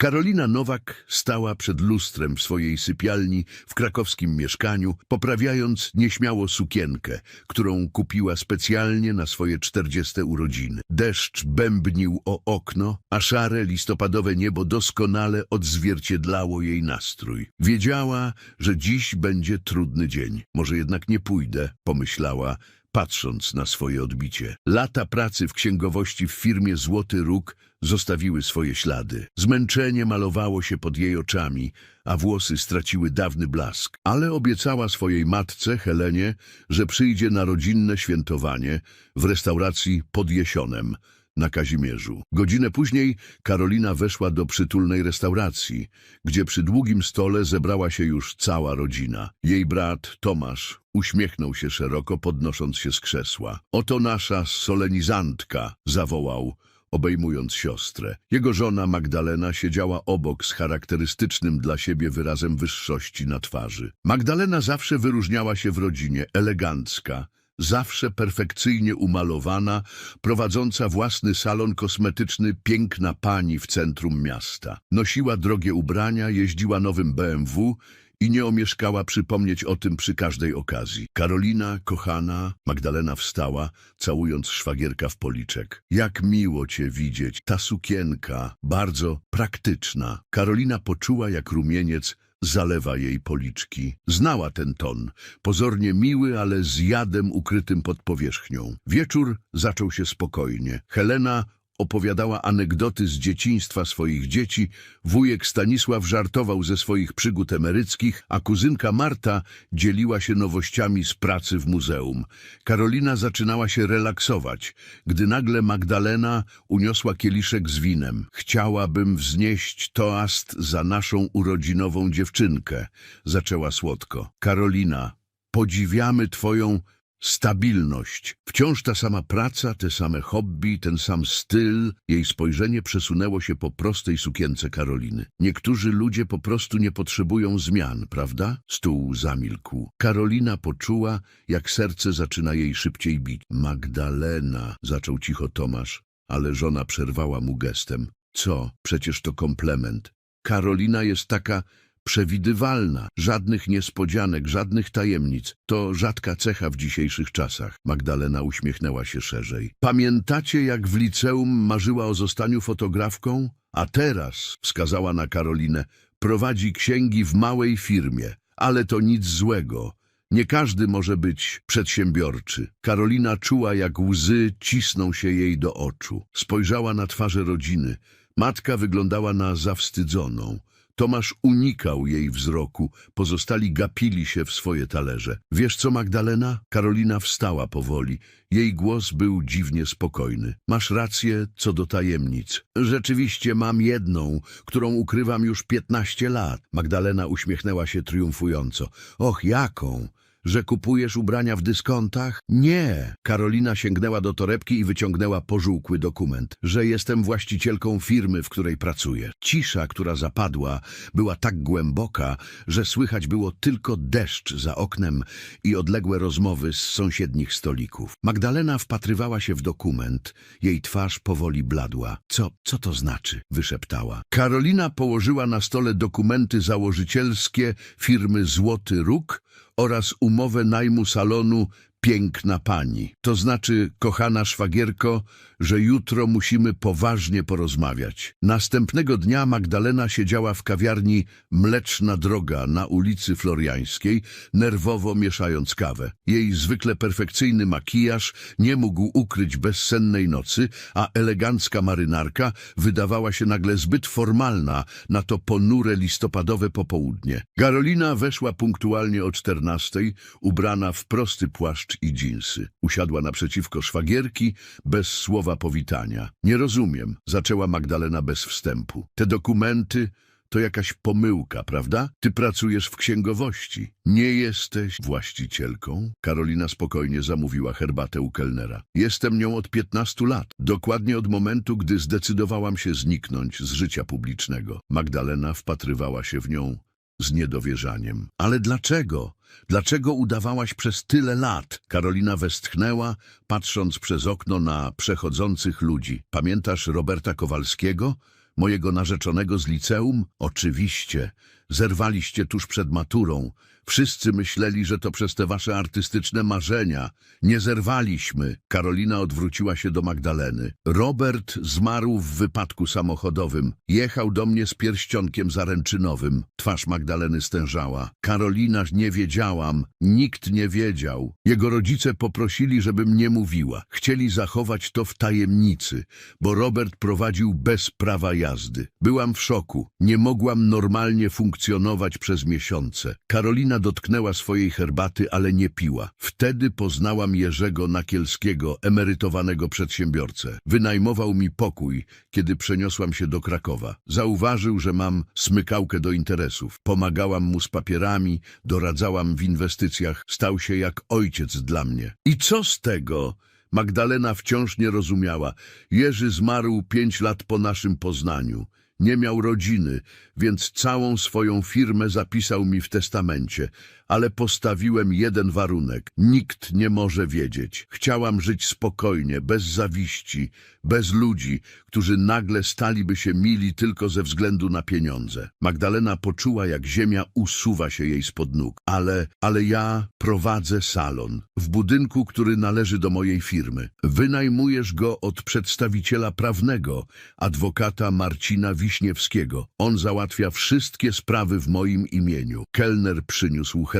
Karolina Nowak stała przed lustrem w swojej sypialni w krakowskim mieszkaniu, poprawiając nieśmiało sukienkę, którą kupiła specjalnie na swoje czterdzieste urodziny. Deszcz bębnił o okno, a szare listopadowe niebo doskonale odzwierciedlało jej nastrój. Wiedziała, że dziś będzie trudny dzień. Może jednak nie pójdę, pomyślała, patrząc na swoje odbicie. Lata pracy w księgowości w firmie Złoty Róg zostawiły swoje ślady. Zmęczenie malowało się pod jej oczami, a włosy straciły dawny blask. Ale obiecała swojej matce, Helenie, że przyjdzie na rodzinne świętowanie w restauracji pod Jesionem na Kazimierzu. Godzinę później Karolina weszła do przytulnej restauracji, gdzie przy długim stole zebrała się już cała rodzina. Jej brat Tomasz uśmiechnął się szeroko, podnosząc się z krzesła. Oto nasza solenizantka, zawołał, obejmując siostrę. Jego żona Magdalena siedziała obok z charakterystycznym dla siebie wyrazem wyższości na twarzy. Magdalena zawsze wyróżniała się w rodzinie, elegancka, zawsze perfekcyjnie umalowana, prowadząca własny salon kosmetyczny piękna pani w centrum miasta. Nosiła drogie ubrania, jeździła nowym BMW i nie omieszkała przypomnieć o tym przy każdej okazji. Karolina, kochana, Magdalena wstała, całując szwagierka w policzek. Jak miło cię widzieć, ta sukienka, bardzo praktyczna. Karolina poczuła, jak rumieniec zalewa jej policzki. Znała ten ton, pozornie miły, ale z jadem ukrytym pod powierzchnią. Wieczór zaczął się spokojnie. Helena opowiadała anegdoty z dzieciństwa swoich dzieci, wujek Stanisław żartował ze swoich przygód emeryckich, a kuzynka Marta dzieliła się nowościami z pracy w muzeum. Karolina zaczynała się relaksować, gdy nagle Magdalena uniosła kieliszek z winem. Chciałabym wznieść toast za naszą urodzinową dziewczynkę, zaczęła słodko. Karolina, podziwiamy twoją Stabilność. Wciąż ta sama praca, te same hobby, ten sam styl. Jej spojrzenie przesunęło się po prostej sukience Karoliny. Niektórzy ludzie po prostu nie potrzebują zmian, prawda? Stół zamilkł. Karolina poczuła, jak serce zaczyna jej szybciej bić. Magdalena, zaczął cicho Tomasz, ale żona przerwała mu gestem. Co? Przecież to komplement. Karolina jest taka przewidywalna, żadnych niespodzianek, żadnych tajemnic. To rzadka cecha w dzisiejszych czasach. Magdalena uśmiechnęła się szerzej. Pamiętacie, jak w liceum marzyła o zostaniu fotografką? A teraz, wskazała na Karolinę, prowadzi księgi w małej firmie. Ale to nic złego. Nie każdy może być przedsiębiorczy. Karolina czuła, jak łzy cisną się jej do oczu. Spojrzała na twarze rodziny. Matka wyglądała na zawstydzoną. Tomasz unikał jej wzroku, pozostali gapili się w swoje talerze. Wiesz co, Magdalena? Karolina wstała powoli. Jej głos był dziwnie spokojny. Masz rację co do tajemnic. Rzeczywiście mam jedną, którą ukrywam już piętnaście lat. Magdalena uśmiechnęła się triumfująco. Och, jaką? Że kupujesz ubrania w dyskontach? Nie. Karolina sięgnęła do torebki i wyciągnęła pożółkły dokument. Że jestem właścicielką firmy, w której pracuję. Cisza, która zapadła, była tak głęboka, że słychać było tylko deszcz za oknem i odległe rozmowy z sąsiednich stolików. Magdalena wpatrywała się w dokument. Jej twarz powoli bladła. Co, co to znaczy? wyszeptała. Karolina położyła na stole dokumenty założycielskie firmy Złoty Róg oraz umowę najmu salonu Piękna Pani. To znaczy, kochana szwagierko, że jutro musimy poważnie porozmawiać. Następnego dnia Magdalena siedziała w kawiarni Mleczna Droga na ulicy Floriańskiej, nerwowo mieszając kawę. Jej zwykle perfekcyjny makijaż nie mógł ukryć bezsennej nocy, a elegancka marynarka wydawała się nagle zbyt formalna na to ponure listopadowe popołudnie. Garolina weszła punktualnie o czternastej, ubrana w prosty płaszcz i dżinsy. Usiadła naprzeciwko szwagierki, bez słowa powitania. Nie rozumiem, zaczęła Magdalena bez wstępu. Te dokumenty to jakaś pomyłka, prawda? Ty pracujesz w księgowości. Nie jesteś właścicielką? Karolina spokojnie zamówiła herbatę u kelnera. Jestem nią od 15 lat. Dokładnie od momentu, gdy zdecydowałam się zniknąć z życia publicznego. Magdalena wpatrywała się w nią z niedowierzaniem. Ale dlaczego? Dlaczego udawałaś przez tyle lat? Karolina westchnęła, patrząc przez okno na przechodzących ludzi. Pamiętasz Roberta Kowalskiego? Mojego narzeczonego z liceum? Oczywiście. Zerwaliście tuż przed maturą. Wszyscy myśleli, że to przez te wasze artystyczne marzenia. Nie zerwaliśmy. Karolina odwróciła się do Magdaleny. Robert zmarł w wypadku samochodowym. Jechał do mnie z pierścionkiem zaręczynowym. Twarz Magdaleny stężała. Karolina, nie wiedziałam. Nikt nie wiedział. Jego rodzice poprosili, żebym nie mówiła. Chcieli zachować to w tajemnicy, bo Robert prowadził bez prawa jazdy. Byłam w szoku. Nie mogłam normalnie funkcjonować przez miesiące. Karolina dotknęła swojej herbaty, ale nie piła. Wtedy poznałam Jerzego Nakielskiego, emerytowanego przedsiębiorcę. Wynajmował mi pokój, kiedy przeniosłam się do Krakowa. Zauważył, że mam smykałkę do interesów. Pomagałam mu z papierami, doradzałam w inwestycjach. Stał się jak ojciec dla mnie. I co z tego? Magdalena wciąż nie rozumiała. Jerzy zmarł pięć lat po naszym poznaniu. Nie miał rodziny, więc całą swoją firmę zapisał mi w testamencie, ale postawiłem jeden warunek. Nikt nie może wiedzieć. Chciałam żyć spokojnie, bez zawiści, bez ludzi, którzy nagle staliby się mili tylko ze względu na pieniądze. Magdalena poczuła, jak ziemia usuwa się jej spod nóg. Ale, ale ja prowadzę salon w budynku, który należy do mojej firmy. Wynajmujesz go od przedstawiciela prawnego, adwokata Marcina Wiśniewskiego. On załatwia wszystkie sprawy w moim imieniu. Kelner przyniósł herbatę.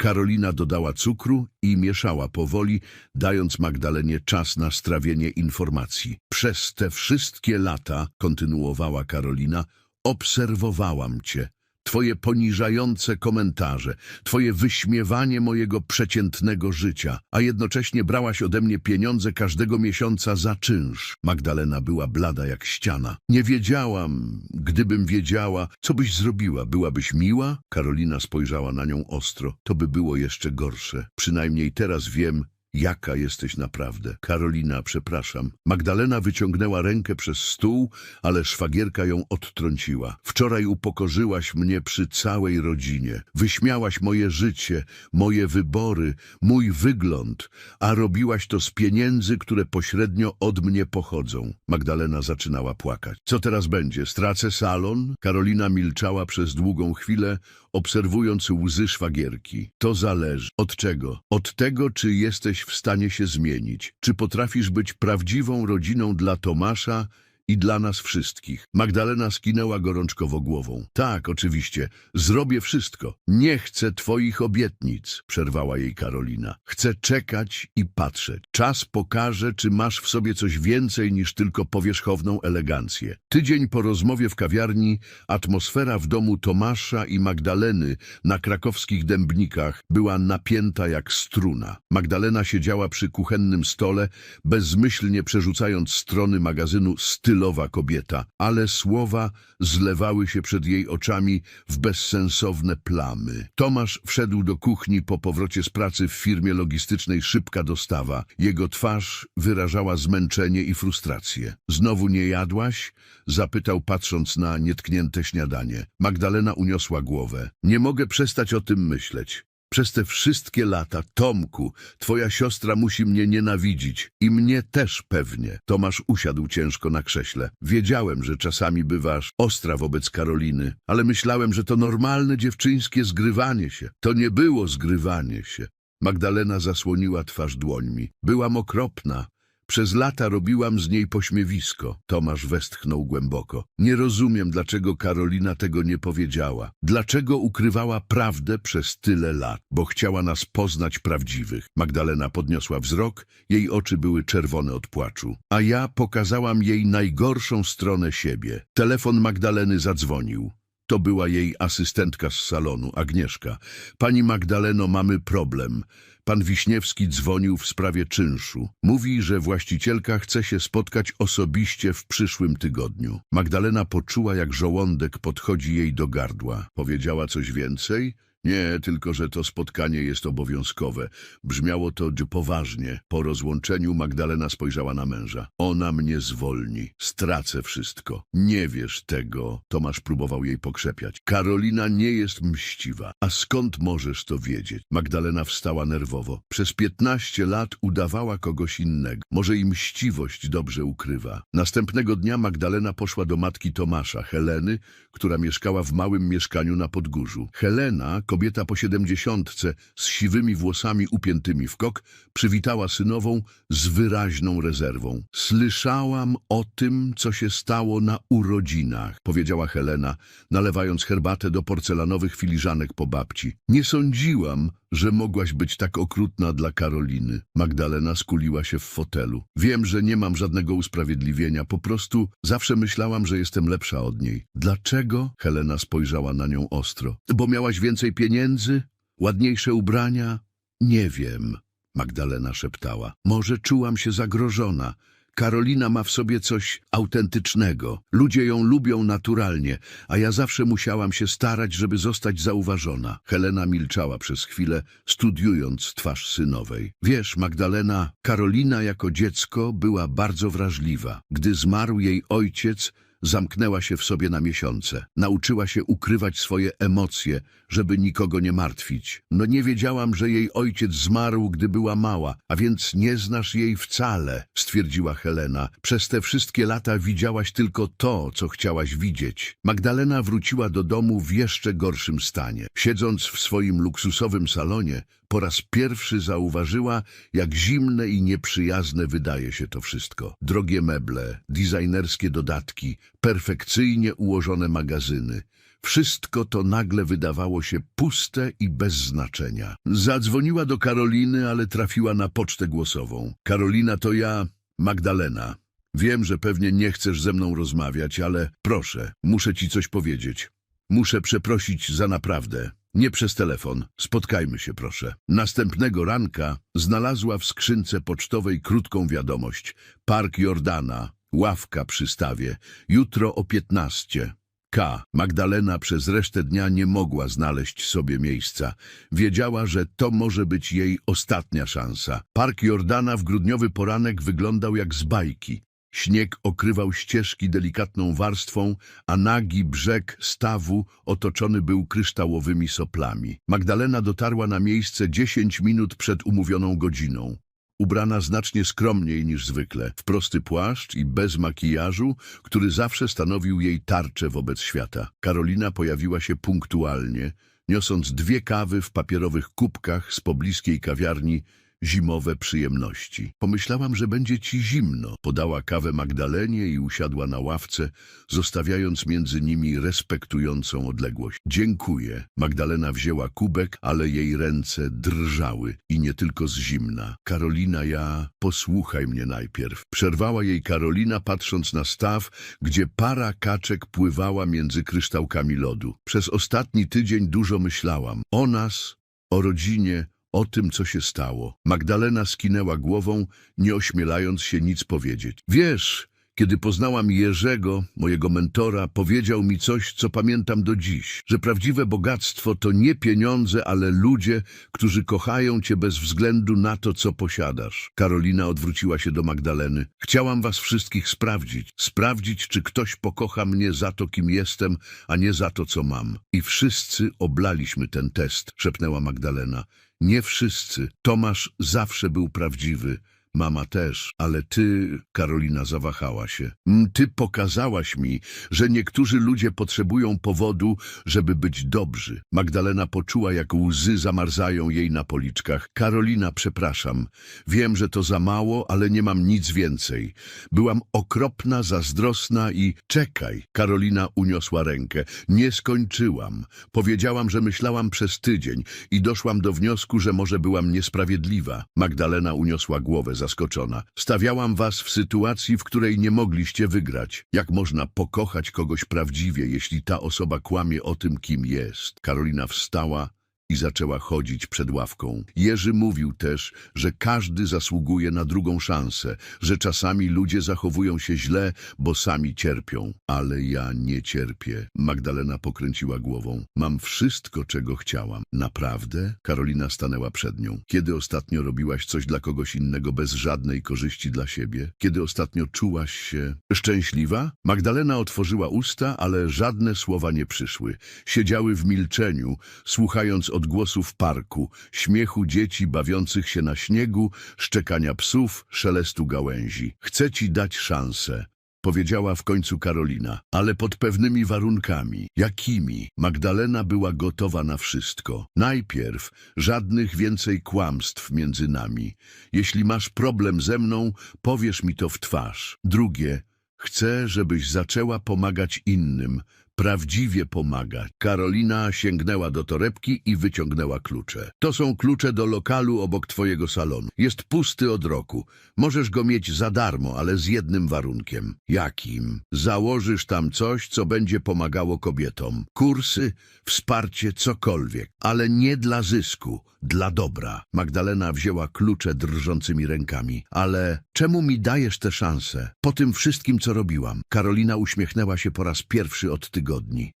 Karolina dodała cukru i mieszała powoli, dając Magdalenie czas na strawienie informacji. Przez te wszystkie lata, kontynuowała Karolina, obserwowałam cię. Twoje poniżające komentarze, twoje wyśmiewanie mojego przeciętnego życia, a jednocześnie brałaś ode mnie pieniądze każdego miesiąca za czynsz. Magdalena była blada jak ściana. Nie wiedziałam, gdybym wiedziała, co byś zrobiła. Byłabyś miła? Karolina spojrzała na nią ostro. To by było jeszcze gorsze. Przynajmniej teraz wiem, Jaka jesteś naprawdę? Karolina, przepraszam. Magdalena wyciągnęła rękę przez stół, ale szwagierka ją odtrąciła. Wczoraj upokorzyłaś mnie przy całej rodzinie. Wyśmiałaś moje życie, moje wybory, mój wygląd, a robiłaś to z pieniędzy, które pośrednio od mnie pochodzą. Magdalena zaczynała płakać. Co teraz będzie? Stracę salon? Karolina milczała przez długą chwilę, obserwując łzy szwagierki. To zależy. Od czego? Od tego, czy jesteś w stanie się zmienić. Czy potrafisz być prawdziwą rodziną dla Tomasza i dla nas wszystkich. Magdalena skinęła gorączkowo głową. Tak, oczywiście. Zrobię wszystko. Nie chcę twoich obietnic, przerwała jej Karolina. Chcę czekać i patrzeć. Czas pokaże, czy masz w sobie coś więcej niż tylko powierzchowną elegancję. Tydzień po rozmowie w kawiarni atmosfera w domu Tomasza i Magdaleny na krakowskich dębnikach była napięta jak struna. Magdalena siedziała przy kuchennym stole, bezmyślnie przerzucając strony magazynu Stylowa kobieta, ale słowa zlewały się przed jej oczami w bezsensowne plamy. Tomasz wszedł do kuchni po powrocie z pracy w firmie logistycznej Szybka Dostawa. Jego twarz wyrażała zmęczenie i frustrację. Znowu nie jadłaś? Zapytał patrząc na nietknięte śniadanie. Magdalena uniosła głowę. Nie mogę przestać o tym myśleć. Przez te wszystkie lata, Tomku, twoja siostra musi mnie nienawidzić. I mnie też pewnie. Tomasz usiadł ciężko na krześle. Wiedziałem, że czasami bywasz ostra wobec Karoliny, ale myślałem, że to normalne dziewczyńskie zgrywanie się. To nie było zgrywanie się. Magdalena zasłoniła twarz dłońmi. Byłam okropna. Przez lata robiłam z niej pośmiewisko. Tomasz westchnął głęboko. Nie rozumiem, dlaczego Karolina tego nie powiedziała. Dlaczego ukrywała prawdę przez tyle lat? Bo chciała nas poznać prawdziwych. Magdalena podniosła wzrok, jej oczy były czerwone od płaczu. A ja pokazałam jej najgorszą stronę siebie. Telefon Magdaleny zadzwonił. To była jej asystentka z salonu, Agnieszka. Pani Magdaleno, mamy problem. Pan Wiśniewski dzwonił w sprawie czynszu. Mówi, że właścicielka chce się spotkać osobiście w przyszłym tygodniu. Magdalena poczuła, jak żołądek podchodzi jej do gardła. Powiedziała coś więcej? Nie, tylko że to spotkanie jest obowiązkowe. Brzmiało to poważnie. Po rozłączeniu Magdalena spojrzała na męża. Ona mnie zwolni. Stracę wszystko. Nie wiesz tego. Tomasz próbował jej pokrzepiać. Karolina nie jest mściwa. A skąd możesz to wiedzieć? Magdalena wstała nerwowo. Przez piętnaście lat udawała kogoś innego. Może i mściwość dobrze ukrywa. Następnego dnia Magdalena poszła do matki Tomasza, Heleny, która mieszkała w małym mieszkaniu na Podgórzu. Helena, kobieta po siedemdziesiątce, z siwymi włosami upiętymi w kok, przywitała synową z wyraźną rezerwą. Słyszałam o tym, co się stało na urodzinach, powiedziała Helena, nalewając herbatę do porcelanowych filiżanek po babci. Nie sądziłam, że mogłaś być tak okrutna dla Karoliny. Magdalena skuliła się w fotelu. Wiem, że nie mam żadnego usprawiedliwienia, po prostu zawsze myślałam, że jestem lepsza od niej. Dlaczego? Helena spojrzała na nią ostro. Bo miałaś więcej pieniędzy? Ładniejsze ubrania? Nie wiem, Magdalena szeptała. Może czułam się zagrożona. Karolina ma w sobie coś autentycznego. Ludzie ją lubią naturalnie, a ja zawsze musiałam się starać, żeby zostać zauważona. Helena milczała przez chwilę, studiując twarz synowej. Wiesz, Magdalena, Karolina jako dziecko była bardzo wrażliwa. Gdy zmarł jej ojciec, zamknęła się w sobie na miesiące. Nauczyła się ukrywać swoje emocje, żeby nikogo nie martwić. No nie wiedziałam, że jej ojciec zmarł, gdy była mała, a więc nie znasz jej wcale, stwierdziła Helena. Przez te wszystkie lata widziałaś tylko to, co chciałaś widzieć. Magdalena wróciła do domu w jeszcze gorszym stanie. Siedząc w swoim luksusowym salonie, po raz pierwszy zauważyła, jak zimne i nieprzyjazne wydaje się to wszystko. Drogie meble, designerskie dodatki, perfekcyjnie ułożone magazyny. Wszystko to nagle wydawało się puste i bez znaczenia. Zadzwoniła do Karoliny, ale trafiła na pocztę głosową. Karolina to ja, Magdalena. Wiem, że pewnie nie chcesz ze mną rozmawiać, ale proszę, muszę ci coś powiedzieć. Muszę przeprosić za naprawdę. Nie przez telefon. Spotkajmy się, proszę. Następnego ranka znalazła w skrzynce pocztowej krótką wiadomość. Park Jordana, ławka przy stawie. Jutro o 15. K. Magdalena przez resztę dnia nie mogła znaleźć sobie miejsca. Wiedziała, że to może być jej ostatnia szansa. Park Jordana w grudniowy poranek wyglądał jak z bajki. Śnieg okrywał ścieżki delikatną warstwą, a nagi brzeg stawu otoczony był kryształowymi soplami. Magdalena dotarła na miejsce dziesięć minut przed umówioną godziną. Ubrana znacznie skromniej niż zwykle, w prosty płaszcz i bez makijażu, który zawsze stanowił jej tarczę wobec świata. Karolina pojawiła się punktualnie, niosąc dwie kawy w papierowych kubkach z pobliskiej kawiarni zimowe przyjemności. Pomyślałam, że będzie ci zimno. Podała kawę Magdalenie i usiadła na ławce, zostawiając między nimi respektującą odległość. Dziękuję. Magdalena wzięła kubek, ale jej ręce drżały i nie tylko z zimna. Karolina, ja, posłuchaj mnie najpierw. Przerwała jej Karolina, patrząc na staw, gdzie para kaczek pływała między kryształkami lodu. Przez ostatni tydzień dużo myślałam. O nas, o rodzinie, o tym, co się stało. Magdalena skinęła głową, nie ośmielając się nic powiedzieć. Wiesz, kiedy poznałam Jerzego, mojego mentora, powiedział mi coś, co pamiętam do dziś, że prawdziwe bogactwo to nie pieniądze, ale ludzie, którzy kochają cię bez względu na to, co posiadasz. Karolina odwróciła się do Magdaleny. Chciałam was wszystkich sprawdzić. Sprawdzić, czy ktoś pokocha mnie za to, kim jestem, a nie za to, co mam. I wszyscy oblaliśmy ten test, szepnęła Magdalena. Nie wszyscy. Tomasz zawsze był prawdziwy. Mama też, ale ty, Karolina zawahała się. "Mm, Ty pokazałaś mi, że niektórzy ludzie potrzebują powodu, żeby być dobrzy. Magdalena poczuła, jak łzy zamarzają jej na policzkach. Karolina, przepraszam. Wiem, że to za mało, ale nie mam nic więcej. Byłam okropna, zazdrosna i... Czekaj, Karolina uniosła rękę. Nie skończyłam. Powiedziałam, że myślałam przez tydzień i doszłam do wniosku, że może byłam niesprawiedliwa. Magdalena uniosła głowę zaskoczona. Stawiałam was w sytuacji, w której nie mogliście wygrać. Jak można pokochać kogoś prawdziwie, jeśli ta osoba kłamie o tym, kim jest? Karolina wstała i zaczęła chodzić przed ławką. Jerzy mówił też, że każdy zasługuje na drugą szansę, że czasami ludzie zachowują się źle, bo sami cierpią. Ale ja nie cierpię. Magdalena pokręciła głową. Mam wszystko, czego chciałam. Naprawdę? Karolina stanęła przed nią. Kiedy ostatnio robiłaś coś dla kogoś innego bez żadnej korzyści dla siebie? Kiedy ostatnio czułaś się szczęśliwa? Magdalena otworzyła usta, ale żadne słowa nie przyszły. Siedziały w milczeniu, słuchając odgłosów parku, śmiechu dzieci bawiących się na śniegu, szczekania psów, szelestu gałęzi. Chcę ci dać szansę. Powiedziała w końcu Karolina, ale pod pewnymi warunkami. Jakimi? Magdalena była gotowa na wszystko. Najpierw żadnych więcej kłamstw między nami. Jeśli masz problem ze mną, powiesz mi to w twarz. Drugie, chcę, żebyś zaczęła pomagać innym. Prawdziwie pomagać. Karolina sięgnęła do torebki i wyciągnęła klucze. To są klucze do lokalu obok twojego salonu. Jest pusty od roku. Możesz go mieć za darmo, ale z jednym warunkiem. Jakim? Założysz tam coś, co będzie pomagało kobietom. Kursy, wsparcie, cokolwiek. Ale nie dla zysku, dla dobra. Magdalena wzięła klucze drżącymi rękami. Ale czemu mi dajesz tę szansę? Po tym wszystkim, co robiłam. Karolina uśmiechnęła się po raz pierwszy od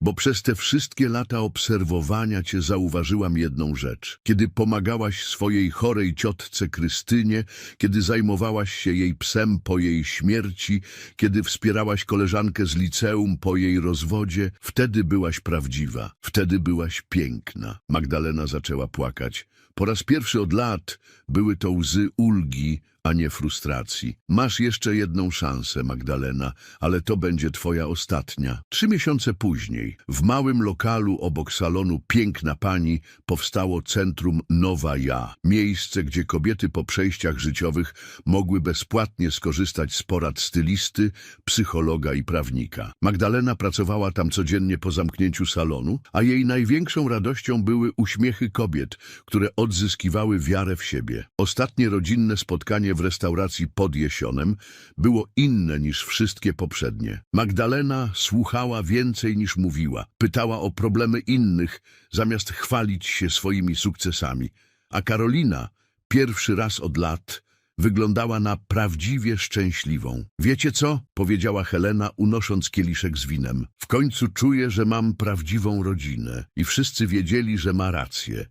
Bo przez te wszystkie lata obserwowania cię zauważyłam jedną rzecz. Kiedy pomagałaś swojej chorej ciotce Krystynie, kiedy zajmowałaś się jej psem po jej śmierci, kiedy wspierałaś koleżankę z liceum po jej rozwodzie, wtedy byłaś prawdziwa, wtedy byłaś piękna. Magdalena zaczęła płakać. Po raz pierwszy od lat były to łzy ulgi, a nie frustracji. Masz jeszcze jedną szansę, Magdalena, ale to będzie twoja ostatnia. Trzy miesiące później, w małym lokalu obok salonu Piękna Pani powstało Centrum Nowa Ja. Miejsce, gdzie kobiety po przejściach życiowych mogły bezpłatnie skorzystać z porad stylisty, psychologa i prawnika. Magdalena pracowała tam codziennie po zamknięciu salonu, a jej największą radością były uśmiechy kobiet, które odzyskiwały wiarę w siebie. Ostatnie rodzinne spotkanie w restauracji pod Jesionem było inne niż wszystkie poprzednie. Magdalena słuchała więcej niż mówiła. Pytała o problemy innych, zamiast chwalić się swoimi sukcesami. A Karolina, pierwszy raz od lat, wyglądała na prawdziwie szczęśliwą. Wiecie co? powiedziała Helena, unosząc kieliszek z winem. W końcu czuję, że mam prawdziwą rodzinę. I wszyscy wiedzieli, że ma rację.